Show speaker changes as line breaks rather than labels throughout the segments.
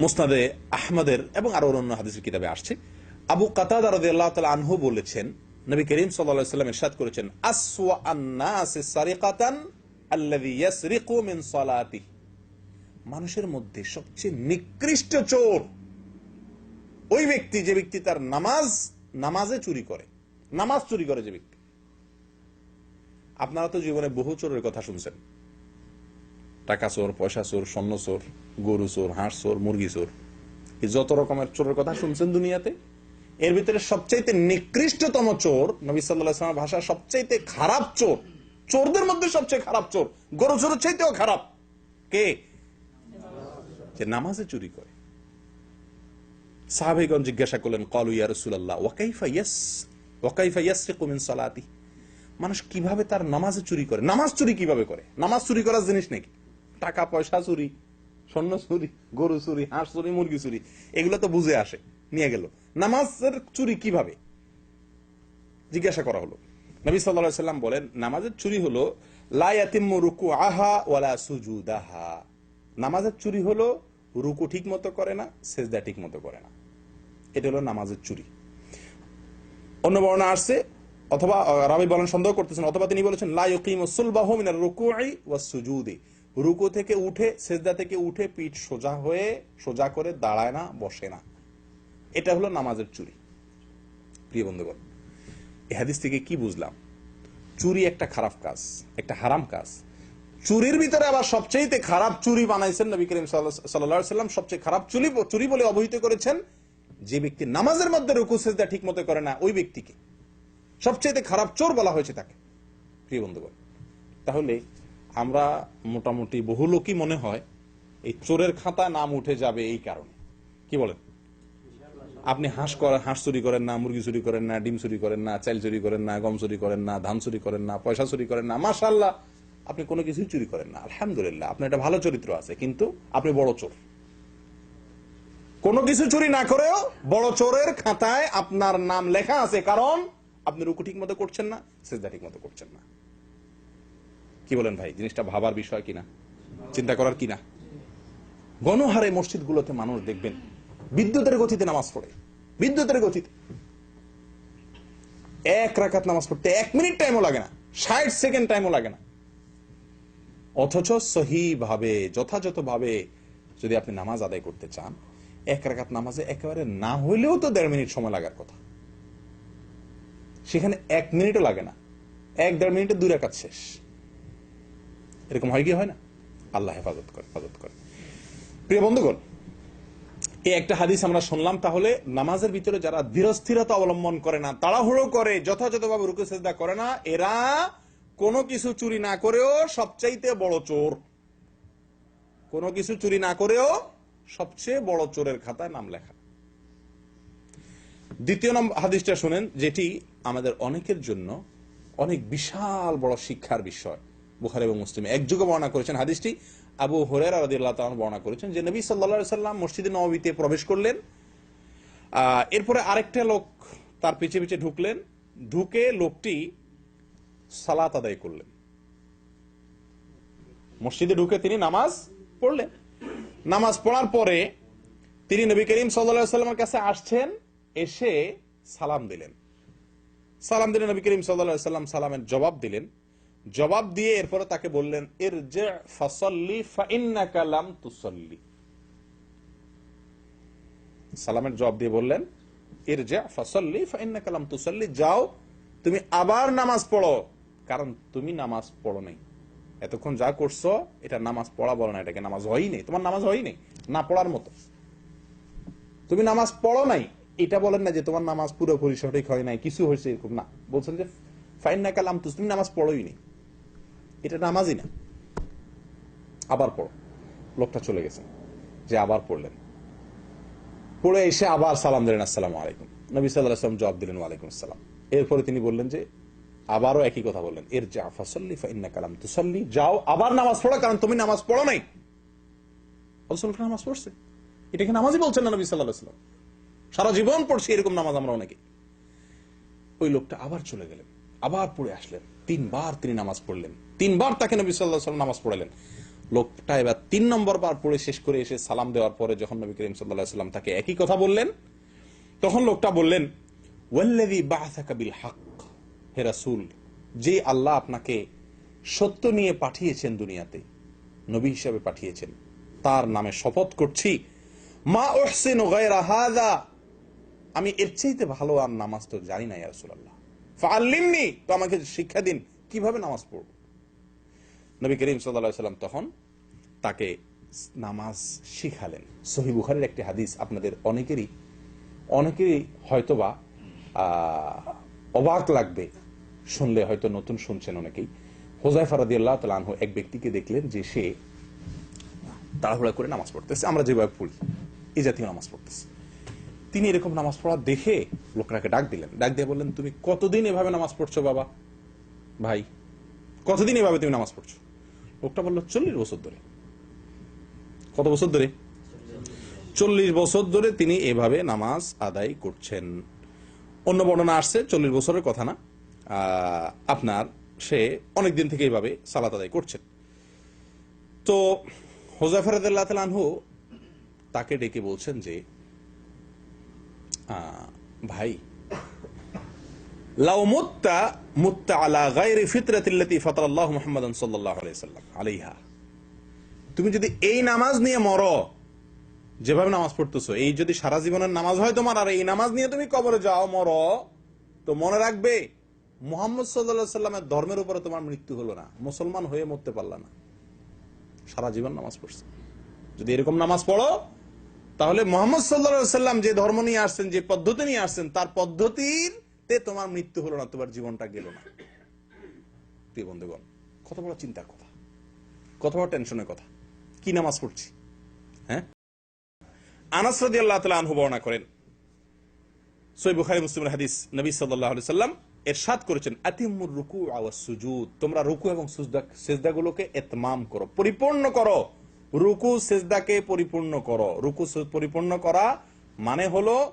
মুসনাদে আহমদের এবং আরও অন্য হাদিসের কিতাবে আসছে। আবু কাতাদা রাদিয়াল্লাহু তাআলা আনহু বলেছেন, নবী করিম আলাইহি সাল্লাম ইরশাদ করেছেন মিন মানুষের মধ্যে সবচেয়ে নিকৃষ্ট চোর ওই ব্যক্তি, যে ব্যক্তি তার নামাজ, নামাজে চুরি করে। নামাজ চুরি করে যে ব্যক্তি। আপনারা তো জীবনে বহু চোরের কথা শুনছেন। টাকা চোর পয়সা চোর স্বর্ণ চোর গরু চোর হাঁস চোর মুরগি চোর যত রকমের চোরের কথা শুনছেন দুনিয়াতে, এর ভিতরে সবচাইতে নিকৃষ্টতম চোর নবী সাল্লাহ ভাষা সবচাইতে খারাপ চোর, চোরদের মধ্যে সবচেয়ে খারাপ চোর গরু চোরের চাইতেও খারাপ। কে? যে নামাজে চুরি করে। সাহাবেগণ জিজ্ঞাসা করলেন, কলু ইয়া ওয়াকাইফা ইয়াস ওয়াকাইফা ইয়াসরিকু মিন সালাতি? মানুষ কীভাবে তার নামাজে চুরি করে? নামাজ চুরি কীভাবে করে? নামাজ চুরি করার জিনিস নাকি? টাকা পয়সা চুরি, স্বর্ণ চুরি, গরু চুরি, হাঁস চুরি, মুরগি চুরি, এগুলো তো বুঝে আসে, নিয়ে গেল। নামাজের চুরি কীভাবে? জিজ্ঞাসা করা হলো। নবী সাল্লাহ সাল্লাম বলেন, নামাজের চুরি হলো লায়াতিম্মু রুকু আহা ওয়ালা সুজুদাহা। নামাজের চুরি হলো, রুকু ঠিক মতো করে না, সেজদা ঠিক মতো করে না। এটা হলো নামাজের চুরি। অন্য বর্ণা আসছে, অথবা রাবি বলেন, সন্দেহ করতেছেন, অথবা তিনি বলেছেন, লা ইউকিমু সুলবাহু মিনার রুকুই ওয়াস সুজুদি। রুকু থেকে উঠে, সেজদা থেকে উঠে পিঠ সোজা হয়ে, সোজা করে দাঁড়ায় না, বসে না। এটা হলো নামাজের চুরি। প্রিয় বন্ধুগণ, এই হাদিস থেকে কি বুঝলাম? চুরি একটা খারাপ কাজ, একটা হারাম কাজ। চুরির ভিতরে আবার সবচেয়ে খারাপ চুরি বানাইছেন নবী করিম সাল্লাম। সবচেয়ে খারাপ চুরি চুরি বলে অবহিত করেছেন যে ব্যক্তি নামাজের মধ্যে রুকু, সেজদা ঠিক মতো করে না, ওই ব্যক্তিকে। সবচেয়ে খারাপ চোর বলা হয়েছে তাকে। প্রিয় বন্ধুগণ, তাহলে আমরা মোটামুটি বহু লোকই মনে হয় এই চোরের খাতা নাম উঠে যাবে এই কারণে। কি বলেন? আপনি হাঁস করেন হাঁস চুরি করেন না, মুরগি চুরি করেন না, ডিম চুরি করেন না, চাল চুরি করেন না, গম চুরি করেন না, ধান চুরি করেন না, পয়সা চুরি করেন না মাশাল্লাহ আপনি কোনো কিছুই চুরি করেন না। আলহামদুলিল্লাহ, আপনার একটা ভালো চরিত্র আছে, কিন্তু আপনি বড় চোর। কোনো কিছু চুরি না করেও বড় চোরের খাতায় আপনার নাম লেখা আছে, কারণ আপনি রুকু ঠিক মতো করছেন না, সেজদা ঠিক মতো করছেন না। কি বলেন ভাই? জিনিসটা ভাবার বিষয় কিনা? চিন্তা করার কিনা? গণহারে মসজিদগুলোতে মানুষ দেখবেন, বিদ্যুতের গতিতে নামাজ পড়ে। বিদ্যুতের গতিতে। এক রাকাত নামাজ পড়তে এক মিনিট টাইমও লাগে না, ষাট সেকেন্ড টাইমও লাগে না। অথচ সহি ভাবে যথাযথ ভাবে যদি আপনি নামাজ আদায় করতে চান, এক রাকাত নামাজে একেবারে না হইলেও তো দেড় মিনিট সময় লাগার কথা। সেখানে এক মিনিটও লাগে না। এক দেড় মিনিটে দুই রাকাত শেষ। এরকম হয় কি? হয় না? আল্লাহ হেফাজত করে হেফাজত করে। প্রিয় বন্ধুগণ, এই একটা হাদিস আমরা শুনলাম, তাহলে নামাজের ভিতরে যারা ধীরস্থিরতা অবলম্বন করে না, তাড়াহুড়ো করে, যথাযথভাবে রুকু সেজদা করে না, এরা কোনো কিছু চুরি না করেও সবচাইতে বড় চোর। কোনো কিছু চুরি না করেও সবচেয়ে বড় চোরের খাতায় নাম লেখা। দ্বিতীয় নম্বর হাদিসটা শুনেন, যেটি আমাদের অনেকের জন্য অনেক বিশাল বড় শিক্ষার বিষয়। বুখার এবং মুসলিম। একযোগে বর্ণনা করেছেন হাদিসটি, আবু হরের আল্লাহ বর্ণনা করেছেন যে নবী সাল্লা সাল্লাম মসজিদে নবীতে প্রবেশ করলেন এরপরে আরেকটা লোক তার পিছে পিছে ঢুকলেন, ঢুকে লোকটি সালাত আদায় করলেন। মসজিদে ঢুকে তিনি নামাজ পড়লেন। নামাজ পড়ার পরে তিনি নবী করিম সাল্লা সাল্লামের কাছে আসছেন, এসে সালাম দিলেন। সালাম দিলেন নবী করিম সাল্লা সাল্লাম সালামের জবাব দিলেন। জবাব দিয়ে এরপরে তাকে বললেন এর যে ফসল্লি ফাইন্নাকালাম তুসল্লি। সালামের জবাব দিয়ে বললেন এর যে ফসল্লি ফাইন্নাকালাম তুসল্লি। যাও, তুমি আবার নামাজ পড়ো। কারণ তুমি নামাজ পড়ো নাই। এতক্ষণ যা করছ, এটা নামাজ পড়া বলো না, এটাকে নামাজ হয়ই নেই। তোমার নামাজ হয়ই নেই, না পড়ার মতো। তুমি নামাজ পড়ো নাই, এটা বলেন না যে তোমার নামাজ পুরোপুরি সঠিক হয় নাই, কিছু হয়েছে এরকম। না, বলছেন যে ফাইন না কালাম তুমি নামাজ পড়োই নি এটা নামাজই না। আবার পড়ো। লোকটা চলে গেছে। যে আবার পড়লেন। পড়ে এসে আবার সালাম দিলেন, আসসালাম আলাইকুম। নবী সাল্লাহ আসলাম জবাব দিলেন, ওয়ালাইকুম আসসালাম। এরপরে তিনি বললেন যে, আবারও একই কথা বললেন এর যা ফাসল্লি ফাইন্না কালাম তুসল্লি। যাও, আবার নামাজ পড়ো, কারণ তুমি নামাজ পড়ো নাই। নামাজ পড়ছে। এটাকে নামাজই বলছেন না নবী সাল্লাম সারা জীবন পড়ছি, এরকম নামাজ আমরা অনেকে। ওই লোকটা আবার চলে গেলেন, আবার পড়ে আসলেন। তিনবার তিনি নামাজ পড়লেন। তিনবার তাকে নবী সাল্লাহ সাল্লাম নামাজ পড়ালেন। লোকটা এবার তিন নম্বর বার পড়ে শেষ করে এসে সালাম দেওয়ার পরে যখন নবী করিম সাল্লাহ সাল্লাম তাকে একই কথা বললেন, তখন লোকটা বললেন, ওয়াল্লাযী বাআসাকা বিল হক হে রাসূল, যে আল্লাহ আপনাকে সত্য নিয়ে পাঠিয়েছেন দুনিয়াতে, নবী হিসাবে পাঠিয়েছেন। তার নামে শপথ করছি, মা হাযা আমি এর চাইতে ভালো আর নামাজ তো জানি না ইয়া রাসূলুল্লাহ। ফাআল্লিমনি, তো আমাকে শিক্ষা দিন, কীভাবে নামাজ পড়ব? নবী করিম সাল্লাম তখন তাকে নামাজ শিখালেন। সহি বুখারের একটি হাদিস আপনাদের অনেকেরই অনেকেরই হয়তোবা অবাক লাগবে শুনলে, হয়তো নতুন শুনছেন অনেকেই। হোজাইফা রাদিয়াল্লাহু তাআলা আনহু এক ব্যক্তিকে দেখলেন যে সে তাড়াহুড়া করে নামাজ পড়তেছে। আমরা যেভাবে পড়ি এই জাতীয় নামাজ পড়তেছে। তিনি এরকম নামাজ পড়া দেখে লোকটাকে ডাক দিলেন। ডাক দিয়ে বললেন, তুমি কতদিন এভাবে নামাজ পড়ছো বাবা? ভাই, কতদিন এভাবে তুমি নামাজ পড়ছো? লোকটা বলল, চল্লিশ বছর ধরে। কত বছর ধরে? চল্লিশ বছর ধরে তিনি এভাবে নামাজ আদায় করছেন। অন্য বর্ণনা আসছে, চল্লিশ বছরের কথা না। আপনার, সে অনেক দিন থেকে এইভাবে সালাত আদায় করছেন। তো হোজাফরাদ আনহু তাকে ডেকে বলছেন যে ভাই মুত্তা আলাইহি তুমি যদি এই নামাজ নিয়ে মরো, যেভাবে নামাজ পড়তেছো, এই যদি সারা জীবনের নামাজ হয় তোমার, আর এই নামাজ নিয়ে তুমি কবরে যাও, মরো, তো মনে রাখবে মোহাম্মদ সাল্লামের ধর্মের উপরে তোমার মৃত্যু হলো না। মুসলমান হয়ে মরতে পারলা না। সারা জীবন নামাজ পড়ছে। যদি এরকম নামাজ পড়ো, তাহলে মোহাম্মদ সাল্লা সাল্লাম যে ধর্ম নিয়ে আসছেন, যে পদ্ধতি নিয়ে আসছেন, তার পদ্ধতিতে তোমার মৃত্যু হলো না, তোমার জীবনটা গেল না। প্রিয় বন্ধুগণ কত বড় চিন্তার কথা। কত বড় টেনশনের কথা। কি নামাজ পড়ছি? হ্যাঁ? আনাস রাদিয়াল্লাহু তাআলা আনহু বর্ণনা করেন। হাদিস নবী আলাইহি সাল্লাম করেছেন, আতিমুর রুকু ওয়াস সুজুদ। তোমরা রুকু এবং সুজদা সেজদাগুলোকে ইতমাম করো, পরিপূর্ণ করো। রুকু, সেজদাকে পরিপূর্ণ করো। রুকু পরিপূর্ণ করা মানে হলো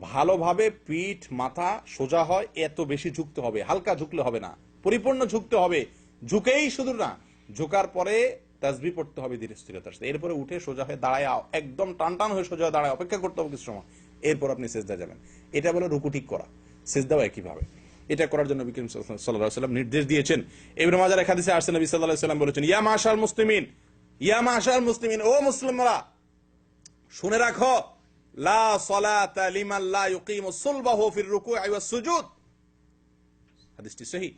ভালোভাবে পিঠ, মাথা সোজা হয় এত বেশি ঝুঁকতে হবে। হালকা ঝুঁকলে হবে না। পরিপূর্ণ ঝুঁকতে হবে। ঝুঁকেই শুধু না, ঝুঁকার পরে তাসবি পড়তে হবে ধীরে স্থিরতার সাথে। এরপরে উঠে সোজা হয়ে দাঁড়ায় একদম টান টান হয়ে সোজা দাঁড়ায়। অপেক্ষা করতে হবে কিছু সময়। এরপর আপনি সেজদা যাবেন। এটা বলে রুকু ঠিক করা। সেজদাও একইভাবে এটা করার জন্য বিক্রম সাল্লাম নির্দেশ দিয়েছেন। এবার মাজার এক হাদিসে আসছে, নবী সাল্লাহ সাল্লাম বলেছেন, ইয়া মাশাল মুসলিমিন, ইয়া মাশাল মুসলিমিন, ও মুসলিমরা, শুনে রাখো লা সালাতা লিমান লা ইউকিমু সুলবাহু ফির রুকু'i ওয়াস সুজুদ। হাদিসটি সহি।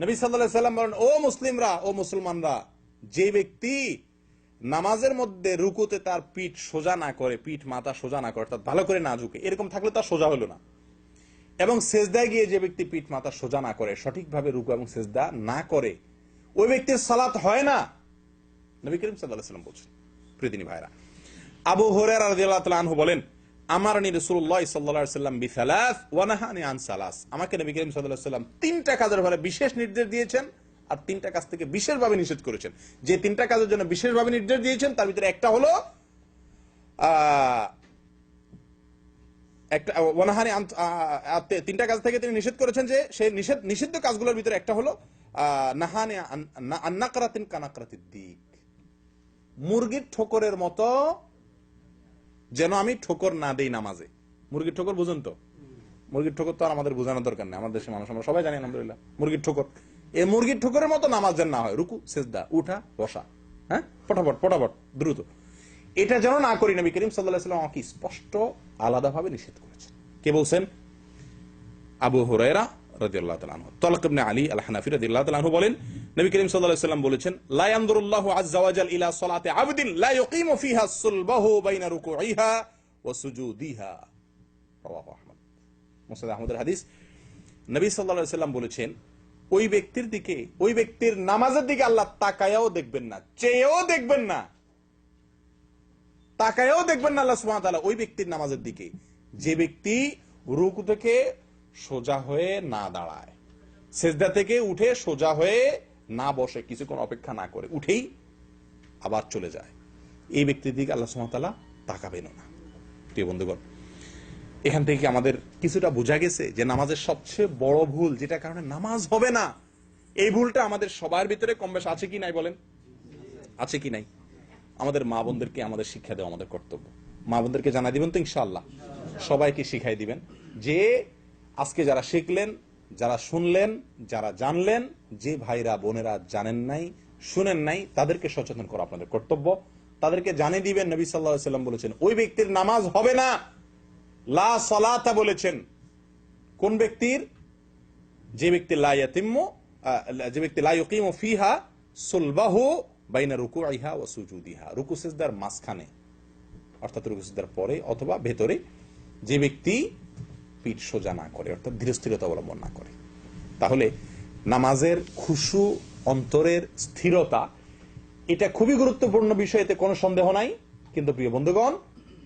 নবী সাল্লাল্লাহু আলাইহি বলেন, ও মুসলিমরা, ও মুসলমানরা, যে ব্যক্তি নামাজের মধ্যে রুকুতে তার পিঠ সোজা না করে, পিঠ মাথা সোজা না করে, অর্থাৎ ভালো করে না ঝুঁকে, এরকম থাকলে তার সোজা হলো না। এবং সেজদায় গিয়ে যে ব্যক্তি পিঠ মাথা সোজা না করে, সঠিকভাবে রুকু এবং সেজদা না করে, ওই ব্যক্তির সালাত হয় না। নবী করিম সাল্লাহ সাল্লাম বলছেন প্রীতিনী ভাইরা আবু হরের আনহু বলেন আমার নি আমাকে নবী করিম সাল্লাম তিনটা কাজের ব্যাপারে বিশেষ নির্দেশ দিয়েছেন আর তিনটা কাজ থেকে বিশেষভাবে নিষেধ করেছেন। যে তিনটা কাজের জন্য বিশেষভাবে নির্দেশ দিয়েছেন, তার ভিতরে একটা হলো একটা তিনটা কাজ থেকে তিনি নিষেধ করেছেন যে সেই নিষেধ, নিষিদ্ধ কাজগুলোর ভিতরে একটা হলো নাহানি আন্নাকরাতিন কানাকরাতির দিক মুরগির ঠোকরের মতো যেন আমি ঠোকর না দেই নামাজে। মুরগির ঠোকর বুঝুন তো? মুরগির ঠোকর তো আর আমাদের বোঝানোর দরকার নেই। আমাদের দেশের মানুষ, আমরা সবাই জানি, আলহামদুলিল্লাহ, মুরগির ঠোকর। এই মুরগির ঠোকরের মতো নামাজ যেন না হয়। রুকু, সেজদা, উঠা, বসা। হ্যাঁ? ফটাফট ফটাফট দ্রুত। এটা যেন না করি নবী করিম সাল্লাহ সাল্লাম আমাকে স্পষ্ট, আলাদাভাবে নিষেধ করেছেন। কে বলছেন? আবু হুরায়রা বলেছেন ওই ব্যক্তির দিকে, ওই ব্যক্তির নামাজের দিকে আল্লাহ তাকায়াও দেখবেন না, চেয়েও দেখবেন না, তাকায়ও দেখবেন না আল্লাহ সুবহানাহু ওই ব্যক্তির নামাজের দিকে। যে ব্যক্তি রুকু থেকে সোজা হয়ে না দাঁড়ায়। সেজদা থেকে উঠে সোজা হয়ে না বসে, কিছুক্ষণ অপেক্ষা না করে উঠেই আবার চলে যায়। এই ব্যক্তির দিকে আল্লাহ ওয়া তাকাবেন না। প্রিয় বন্ধুগণ, এখান থেকে আমাদের কিছুটা বোঝা গেছে যে নামাজের সবচেয়ে বড় ভুল যেটা কারণে নামাজ হবে না, এই ভুলটা আমাদের সবার ভিতরে কম বেশ আছে কি নাই বলেন? আছে কি নাই? আমাদের মা বোনদেরকে আমাদের শিক্ষা দেওয়া আমাদের কর্তব্য। মা বোনদেরকে জানা দিবেন তো ইনশাল্লাহ সবাইকে শিখাই দিবেন যে আজকে যারা শিখলেন, যারা শুনলেন, যারা জানলেন, যে ভাইরা, বোনেরা জানেন নাই, শুনেন নাই, তাদেরকে সচেতন করা আপনাদের কর্তব্য। তাদেরকে জানিয়ে দিবেন, নবী সাল্লাম বলেছেন, ওই ব্যক্তির নামাজ হবে না। লা সলাতা বলেছেন। কোন ব্যক্তির? যে ব্যক্তি লা ইয়াতিম্মু যে ব্যক্তি লা ইউকিমু ফিহা সুলবাহু বাইনা রুকু আইহা ও সুজুদিহা। রুকু সিজদার মাঝখানে, অর্থাৎ রুকু সিজদার পরে অথবা ভেতরে, যে ব্যক্তি পিঠ সোজা না করে, অর্থাৎ ধীরস্থিরতা অবলম্বন না করে। তাহলে নামাজের খুশু অন্তরের স্থিরতা, এটা খুবই গুরুত্বপূর্ণ বিষয়, এতে কোনো সন্দেহ নাই। কিন্তু প্রিয় বন্ধুগণ,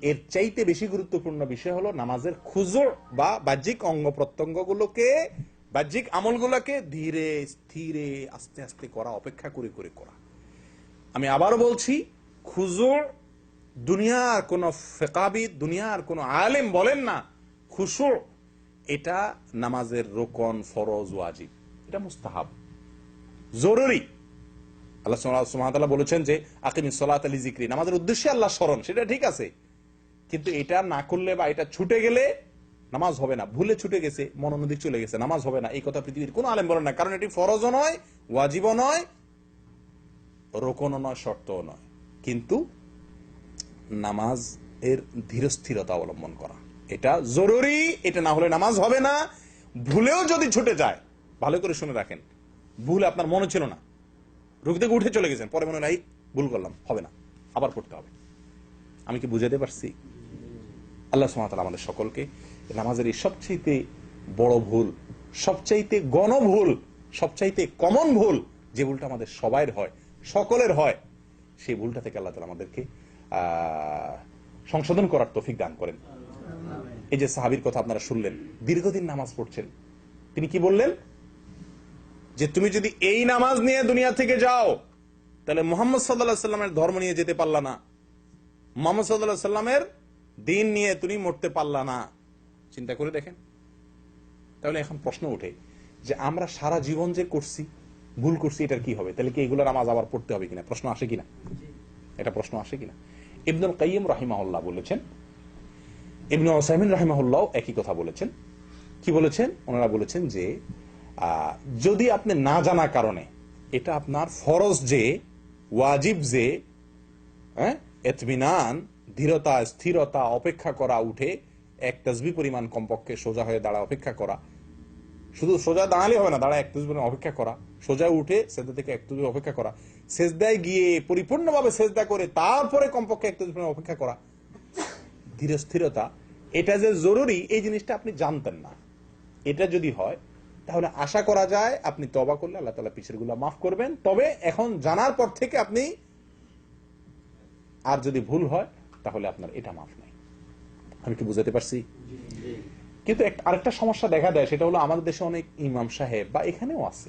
এর চাইতে বেশি গুরুত্বপূর্ণ বিষয় হলো নামাজের খুজুর বা বাহ্যিক অঙ্গ প্রত্যঙ্গগুলোকে, বাহ্যিক আমলগুলোকে ধীরে, স্থিরে, আস্তে আস্তে করা, অপেক্ষা করে করে করা। আমি আবারও বলছি খুজুর দুনিয়ার কোন ফেকাবিদ দুনিয়ার কোন আলেম বলেন না খুশুর এটা নামাজের রোকন, ফরজ, ওয়াজিব। এটা মুস্তাহাব। জরুরি। আল্লাহ বলেছেন যে আকিমি সলাত আলী জিক্রি নামাজের উদ্দেশ্যে আল্লাহ স্মরণ, সেটা ঠিক আছে। কিন্তু এটা না করলে বা এটা ছুটে গেলে নামাজ হবে না। ভুলে ছুটে গেছে মনোনদিক চলে গেছে, নামাজ হবে না। এই কথা পৃথিবীর কোনো আলেম বলেন না। কারণ এটি ফরজও নয়, ওয়াজিবও নয়, রোকনও নয়, শর্তও নয়। কিন্তু নামাজ এর ধীরস্থিরতা অবলম্বন করা। এটা জরুরি এটা না হলে নামাজ হবে না। ভুলেও যদি ছুটে যায় ভালো করে শুনে রাখেন। ভুল আপনার মনে ছিল না। রুখ থেকে উঠে চলে গেছেন পরে মনে "এই, ভুল করলাম হবে না আবার পড়তে হবে। আমি কি বুঝাতে পারছি? আল্লাহ সুমাতাল আমাদের সকলকে নামাজের এই সবচাইতে বড় ভুল সবচাইতে গণভুল সবচাইতে কমন ভুল যে ভুলটা আমাদের সবাইয়ের হয় সকলের হয় সেই ভুলটা থেকে আল্লাহ তালা আমাদেরকে সংশোধন করার তৌফিক দান করেন। এই যে সাহাবির কথা আপনারা শুনলেন, দীর্ঘদিন নামাজ পড়ছেন, তিনি কি বললেন? যে তুমি যদি এই নামাজ নিয়ে দুনিয়া থেকে যাও, তাহলে মোহাম্মদ সাল্লাহ সাল্লামের ধর্ম নিয়ে যেতে পারলা না। মোহাম্মদ সাল্লাহ সাল্লামের দিন নিয়ে তুমি মরতে পারলা না। চিন্তা করে দেখেন। তাহলে এখন প্রশ্ন উঠে যে আমরা সারা জীবন যে করছি, ভুল করছি, এটার কি হবে? তাহলে কি এগুলো নামাজ আবার পড়তে হবে কিনা? প্রশ্ন আসে কিনা? এটা প্রশ্ন আসে কিনা? ইবনুল কাইম রাহিমাহুল্লাহ বলেছেন ইবনু ওসাইমিন রাহিমাহুল্লাহ একই কথা বলেছেন। কি বলেছেন? ওনারা বলেছেন যে যদি আপনি না জানা কারণে, এটা আপনার ফরজ যে, ওয়াজিব যে হ্যাঁ এতমিনান, ধীরতা, স্থিরতা, অপেক্ষা করা, উঠে এক তসবি পরিমাণ কমপক্ষে সোজা হয়ে দাঁড়া, অপেক্ষা করা। শুধু সোজা দাঁড়ালে হবে না, দাঁড়া এক তসবি অপেক্ষা করা। সোজা উঠে সেজদা থেকে এক তসবি অপেক্ষা করা। সেজদায় গিয়ে পরিপূর্ণভাবে সেজদা করে, তারপরে কমপক্ষে এক তসবি অপেক্ষা করা। ধীর স্থিরতা এটা যে জরুরি এই জিনিসটা আপনি জানতেন না। এটা যদি হয় তাহলে আশা করা যায় আপনি তবা করলে আল্লাহ তালা পিছেরগুলা মাফ করবেন। তবে এখন জানার পর থেকে আপনি আর যদি ভুল হয় তাহলে আপনার এটা মাফ নাই। আমি কি বুঝাতে পারছি? কিন্তু আরেকটা সমস্যা দেখা দেয় সেটা হলো আমাদের দেশে অনেক ইমাম সাহেব বা এখানেও আছে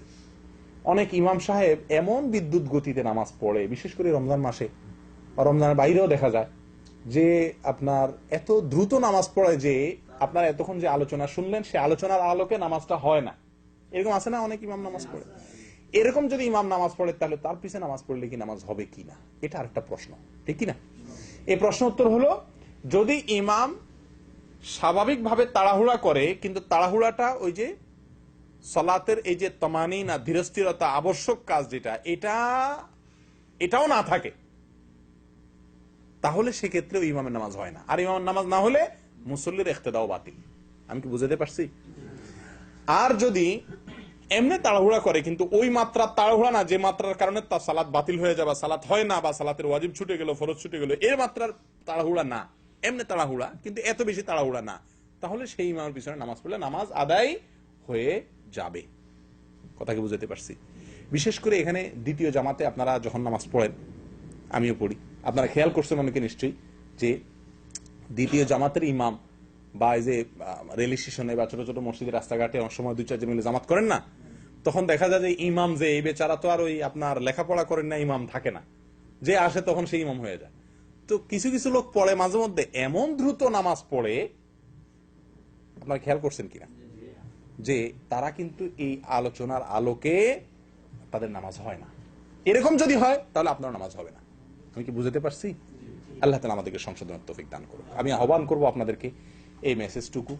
অনেক ইমাম সাহেব এমন বিদ্যুৎ গতিতে নামাজ পড়ে বিশেষ করে রমজান মাসে বা রমজানের বাইরেও দেখা যায় যে আপনার এত দ্রুত নামাজ পড়ে যে আপনার এতক্ষণ যে আলোচনা শুনলেন, সে আলোচনার আলোকে নামাজটা হয় না। এরকম আছে না? অনেক ইমাম নামাজ পড়ে। এরকম যদি ইমাম নামাজ পড়ে, তাহলে তার পিছনে নামাজ পড়লে কি নামাজ হবে কিনা এটা আরেকটা প্রশ্ন। ঠিক কিনা এই প্রশ্ন উত্তর হলো, যদি ইমাম স্বাভাবিকভাবে তাড়াহুড়া করে, কিন্তু তাড়াহুড়াটা ওই যে সলাতের এই যে তমানি না ধীরস্থিরতা, আবশ্যক কাজ যেটা, এটা, এটাও না থাকে। তাহলে সেক্ষেত্রেও ইমামের নামাজ হয় না। আর ইমামের নামাজ না হলে মুসল্লির এখতেদাও বাতিল। আমি কি বুঝাতে পারছি? আর যদি এমনি তাড়াহুড়া করে, কিন্তু ওই মাত্রা তাড়াহুড়া না, যে মাত্রার কারণে তার সালাত বাতিল হয়ে যাবে সালাত হয় না, বা সালাতের ওয়াজিব ছুটে গেল, ফরজ ছুটে গেল, এর মাত্রার তাড়াহুড়া না। এমনি তাড়াহুড়া, কিন্তু এত বেশি তাড়াহুড়া না। তাহলে সেই ইমামের পিছনে নামাজ পড়লে নামাজ আদায় হয়ে যাবে। কথা কি বুঝাতে পারছি? বিশেষ করে এখানে দ্বিতীয় জামাতে আপনারা যখন নামাজ পড়েন, আমিও পড়ি। আপনারা খেয়াল করছেন অনেকে নিশ্চয়ই যে দ্বিতীয় জামাতের ইমাম বা এই যে রেল স্টেশনে বা ছোট ছোট মসজিদের রাস্তাঘাটে অনেক সময় দুই চারজন মিলে জামাত করেন না, তখন দেখা যায় যে ইমাম যে, এই বেচারা তো আর ওই আপনার লেখাপড়া করেন না, ইমাম থাকে না। যে আসে তখন সেই ইমাম হয়ে যায়। তো কিছু কিছু লোক পড়ে মাঝে মধ্যে, এমন দ্রুত নামাজ পড়ে, আপনারা খেয়াল করছেন কিনা? যে তারা কিন্তু এই আলোচনার আলোকে তাদের নামাজ হয় না। এরকম যদি হয়, তাহলে আপনার নামাজ হবে না। আমি কি বুঝতে পারছি? আল্লাহ তালা আমাদেরকে সংশোধনের তৌফিক দান করুন আমি আহ্বান করব আপনাদেরকে এই মেসেজটুকু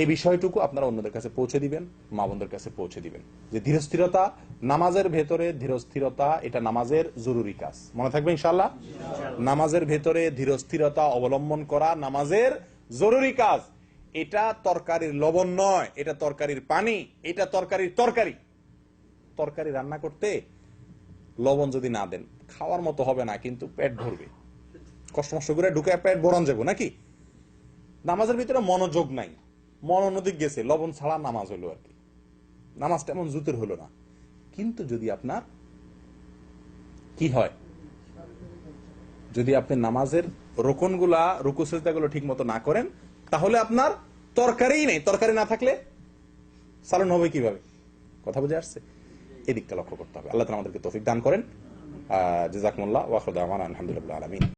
এই বিষয়টুকু আপনারা অন্যদের কাছে পৌঁছে দিবেন, মা বোনদের কাছে পৌঁছে দিবেন। যে ধীরস্থিরতা, নামাজের ভেতরে ধীরস্থিরতা, এটা নামাজের জরুরি কাজ। মনে থাকবে ইনশাল্লাহ নামাজের ভেতরে ধীরস্থিরতা অবলম্বন করা নামাজের জরুরি কাজ। এটা তরকারির লবণ নয়, এটা তরকারির পানি, এটা তরকারির তরকারি। তরকারি রান্না করতে লবণ যদি না দেন, খাওয়ার মতো হবে না, কিন্তু পেট ভরবে। কষ্ট মষ্ট করে ঢুকে পেট ভরন যাব, নাকি? নামাজের ভিতরে মনোযোগ নাই। মন অন্যদিক গেছে, লবণ ছাড়া নামাজ হলো আর কি। নামাজটা এমন জুতের হলো না। কিন্তু যদি আপনার কি হয়? যদি আপনি নামাজের রোকনগুলা, রুকু সেজদাগুলো ঠিক মতো না করেন, তাহলে আপনার তরকারিই নেই। তরকারি না থাকলে সালন হবে কীভাবে? কথা বুঝে আসছে? এদিকটা লক্ষ্য করতে হবে। আল্লাহ তালা আমাদেরকে তৌফিক দান করেন। জাজাকুমুল্লাহ ওয়াখরুদ আলহামদুলিল্লাহ আলমিন।